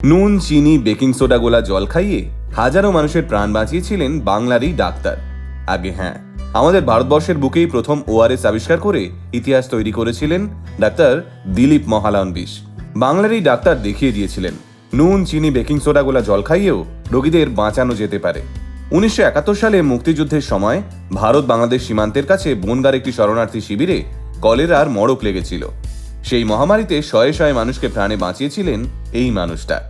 নুন, চিনি, baking soda, গোলা জল খাইয়ে হাজারো মানুষের প্রাণ বাঁচিয়েছিলেন বাংলারই ডাক্তার। আগে হ্যাঁ আমাদের ভারতবর্ষের বুকেই প্রথম ওআরএস আবিষ্কার করে ইতিহাস তৈরি করেছিলেন ডাক্তার দিলীপ মহালান বিশ। বাংলারই ডাক্তার দেখিয়ে দিয়েছিলেন, নুন, চিনি, বেকিং সোডা, গোলা জল খাইয়েও রোগীদের বাঁচানো যেতে পারে। উনিশশো একাত্তর সালে মুক্তিযুদ্ধের সময় ভারত বাংলাদেশ সীমান্তের কাছে বনগার একটি শরণার্থী শিবিরে কলেরার মড়ক লেগেছিল। সেই মহামারীতে শয়ে শয়ে মানুষকে প্রাণে বাঁচিয়েছিলেন এই মানুষটা।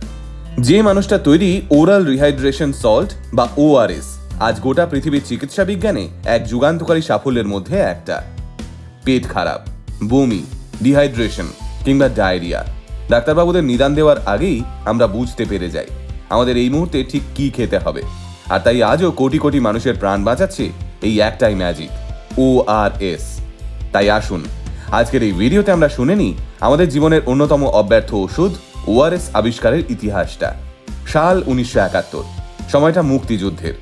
যে মানুষটা তৈরি ওরাল রিহাইড্রেশন সল্ট বা ওআরএস, আজ গোটা পৃথিবীর চিকিৎসা বিজ্ঞানে এক যুগান্তকারী সাফল্যের মধ্যে একটা। পেট খারাপ, বমি, ডিহাইড্রেশন কিংবা ডায়রিয়া। ডাক্তারবাবুদের নিদান দেওয়ার আগেই আমরা বুঝতে পেরে যাই আমাদের এই মুহূর্তে ঠিক কি খেতে হবে। আর তাই আজও কোটি কোটি মানুষের প্রাণ বাঁচাচ্ছে এই একটাই ম্যাজিক ও আর এস তাই আসুন আজকের এই ভিডিওতে আমরা শুনে নিই আমাদের জীবনের অন্যতম অব্যর্থ ওষুধ ওআরএস আবিষ্কারের ইতিহাসটা। সাল উনিশশো একাত্তর, সময়টা মুক্তিযুদ্ধের।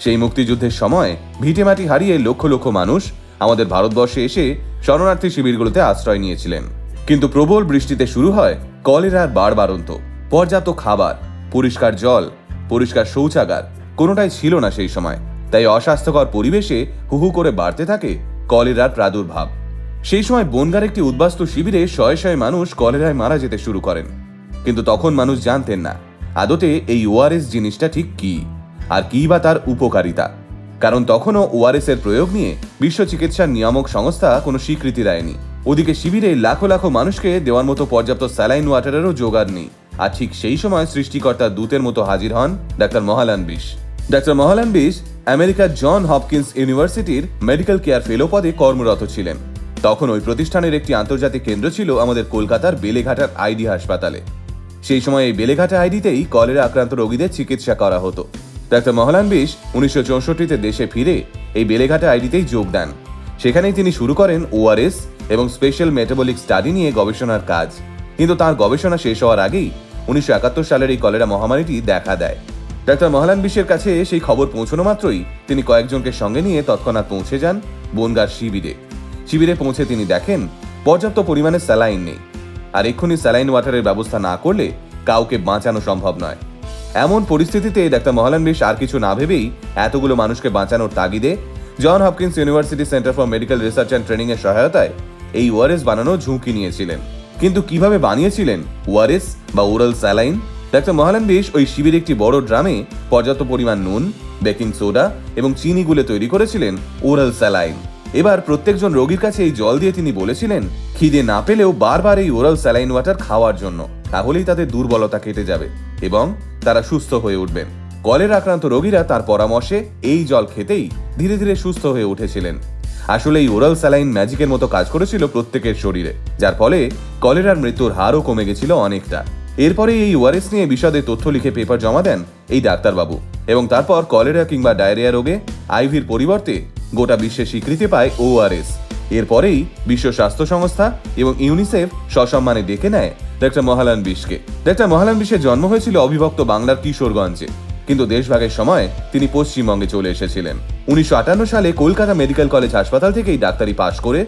সেই মুক্তিযুদ্ধের সময় ভিটেমাটি হারিয়ে লক্ষ লক্ষ মানুষ আমাদের ভারতবর্ষে এসে শরণার্থী শিবিরগুলোতে আশ্রয় নিয়েছিলেন। কিন্তু প্রবল বৃষ্টিতে শুরু হয় কলেরার বাড়বাড়ন্ত পর্যাপ্ত খাবার, পরিষ্কার জল, পরিষ্কার শৌচাগার কোনোটাই ছিল না সেই সময়। তাই অস্বাস্থ্যকর পরিবেশে হুহু করে বাড়তে থাকে কলেরার প্রাদুর্ভাব। সেই সময় বনগার একটি উদ্বাস্তু শিবিরে শয়ে শয়ে মানুষ কলেরায় মারা যেতে শুরু করেন। কিন্তু তখন মানুষ জানতেন না, আদতে এই ওআরএস জিনিসটা ঠিক কি? আর কি বা তার উপকারিতা? কারণ তখনও ওআরএস এর প্রয়োগ নিয়ে বিশ্ব চিকিৎসা নিয়ামক সংস্থা কোনো স্বীকৃতি দেয়নি। ওদিকে শিবিরে লাখো লাখো মানুষকে দেওয়ার মতো পর্যাপ্ত স্যালাইন ওয়াটারেরও জোগাড় নেই। আর ঠিক সেই সময় সৃষ্টিকর্তার দূতের মতো হাজির হন ডাক্তার মহালান বিশ। ডাক্তার মহালান বিশ, আমেরিকার জন হপকিন্স ইউনিভার্সিটির মেডিকেল কেয়ার ফেলো পদে কর্মরত ছিলেন। তখন ওই প্রতিষ্ঠানের একটি আন্তর্জাতিক কেন্দ্র ছিল আমাদের কলকাতার বেলেঘাটার আইডি হাসপাতালে। সেই সময় এই বেলেঘাটা আইডিতেই কলেরা আক্রান্ত রোগীদের চিকিৎসা করা হতো। ডাক্তার মহলান বিশ উনিশশো চৌষট্টিতে দেশে ফিরে এই বেলেঘাটা আইডিতেই যোগ দেন। সেখানেই তিনি শুরু করেন ওআরএস এবং স্পেশাল মেটাবলিক স্টাডি নিয়ে গবেষণার কাজ। কিন্তু তার গবেষণা শেষ হওয়ার আগেই উনিশশো একাত্তর সালের এই কলেরা মহামারীটি দেখা দেয়। ডাক্তার মহালান বিশ্বের কাছে সেই খবর পৌঁছানো মাত্রই তিনি কয়েকজনকে সঙ্গে নিয়ে তৎক্ষণাৎ পৌঁছে যান বনগার শিবিরে। শিবিরে পৌঁছে তিনি দেখেন, পর্যাপ্ত পরিমাণে স্যালাইন নেই। আর এক্ষুনি স্যালাইন ওয়াটারের ব্যবস্থা না করলে কাউকে বাঁচানো সম্ভব নয়। এমন পরিস্থিতিতে ডাক্তার মহালান বিশ আর কিছু না ভেবেই এতগুলো মানুষকে বাঁচানোর তাগিদে John Hopkins university center for medical research and training এর সহায়তায় এই ওয়ারেস বানানোর ঝুঁকি নিয়েছিলেন। কিন্তু কীভাবে বানিয়েছিলেন ওয়ারেস বা ওরাল স্যালাইন? ডাক্তার মহালান বিশ ওই শিবির একটি বড় ড্রামে পর্যাপ্ত পরিমাণ নুন, বেকিং সোডা এবং চিনি গুলে তৈরি করেছিলেন ওরাল স্যালাইন। এবার প্রত্যেকজন রোগীর কাছে এই জল দিয়ে তিনি বলেছিলেন, খিদে না পেলেও বারবার এই ওরাল স্যালাইন ওয়াটার খাওয়ার জন্য, তাহলেই তাদের দুর্বলতা কেটে যাবে এবং তারা সুস্থ হয়ে উঠবেন কলের আক্রান্ত রোগীরা তার পরামর্শে এই জল খেতেই ধীরে ধীরে সুস্থ হয়ে উঠেছিলেন। আসলে এই ওরাল স্যালাইন ম্যাজিকের মতো কাজ করেছিল প্রত্যেকের শরীরে, যার ফলে কলেরার মৃত্যুর হারও কমে গেছিল অনেকটা। এরপরে এই ওয়ারেস নিয়ে বিশদে তথ্য লিখে পেপার জমা দেন এই ডাক্তারবাবু এবং তারপর কলেরা কিংবা ডায়রিয়া রোগে আইভির পরিবর্তে গোটা বিশ্বে স্বীকৃতি পায় ওআরএস এরপরেই বিশ্ব স্বাস্থ্য সংস্থা এবং ইউনিসেফ সসম্মানে ডেকে নেয় ডাক্তার মহালান বিশকে। ডাক্তার মহালান বিশের জন্ম হয়েছিল অবিভক্ত বাংলার কিশোরগঞ্জে, কিন্তু দেশভাগের সময় তিনি পশ্চিমবঙ্গে চলে এসেছিলেন। উনিশশো আটান্ন সালে কলকাতা মেডিকেল কলেজ হাসপাতাল থেকেই ডাক্তারি পাশ করে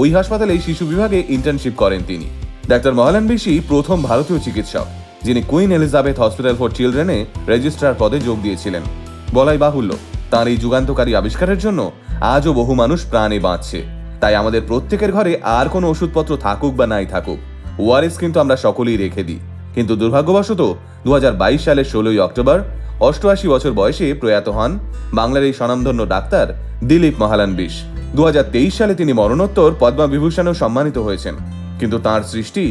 ওই হাসপাতালে শিশু বিভাগে ইন্টার্নশিপ করেন তিনি। ডাক্তার মহালান বিশি প্রথম ভারতীয় চিকিৎসক, যিনি কুইন এলিজাবেথ হসপিটাল ফর চিলড্রেনে রেজিস্ট্রার পদে যোগ দিয়েছিলেন। বলাই বাহুল্য, তাঁর এই যুগান্তকারী আবিষ্কারের জন্য আজও বহু মানুষ প্রাণে বাঁচছে। তাই আমাদের প্রত্যেকের ঘরে আর কোনো ওষুধপত্র থাকুক বা নাই থাকুক ওআরএস কিন্তু আমরা সকলেই রেখে দিই। কিন্তু দুর্ভাগ্যবশত দু হাজার বাইশ সালের ষোলোই অক্টোবর, অষ্টআশি বছর বয়সে প্রয়াত হন বাংলার এই স্বনামধন্য ডাক্তার দিলীপ মহালান বিশ দু সালে তিনি মরণোত্তর পদ্মা বিভূষণেও সম্মানিত হয়েছেন, কিন্তু তার সৃষ্টি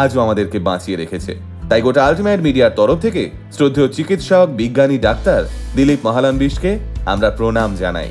আজও আমাদেরকে বাঁচিয়ে রেখেছে। তাই গোটা আলটিমেট মিডিয়ার তরফ থেকে শ্রদ্ধেয় চিকিৎসক, বিজ্ঞানী ডাক্তার দিলীপ মহালান বিশকে আমরা প্রণাম জানাই।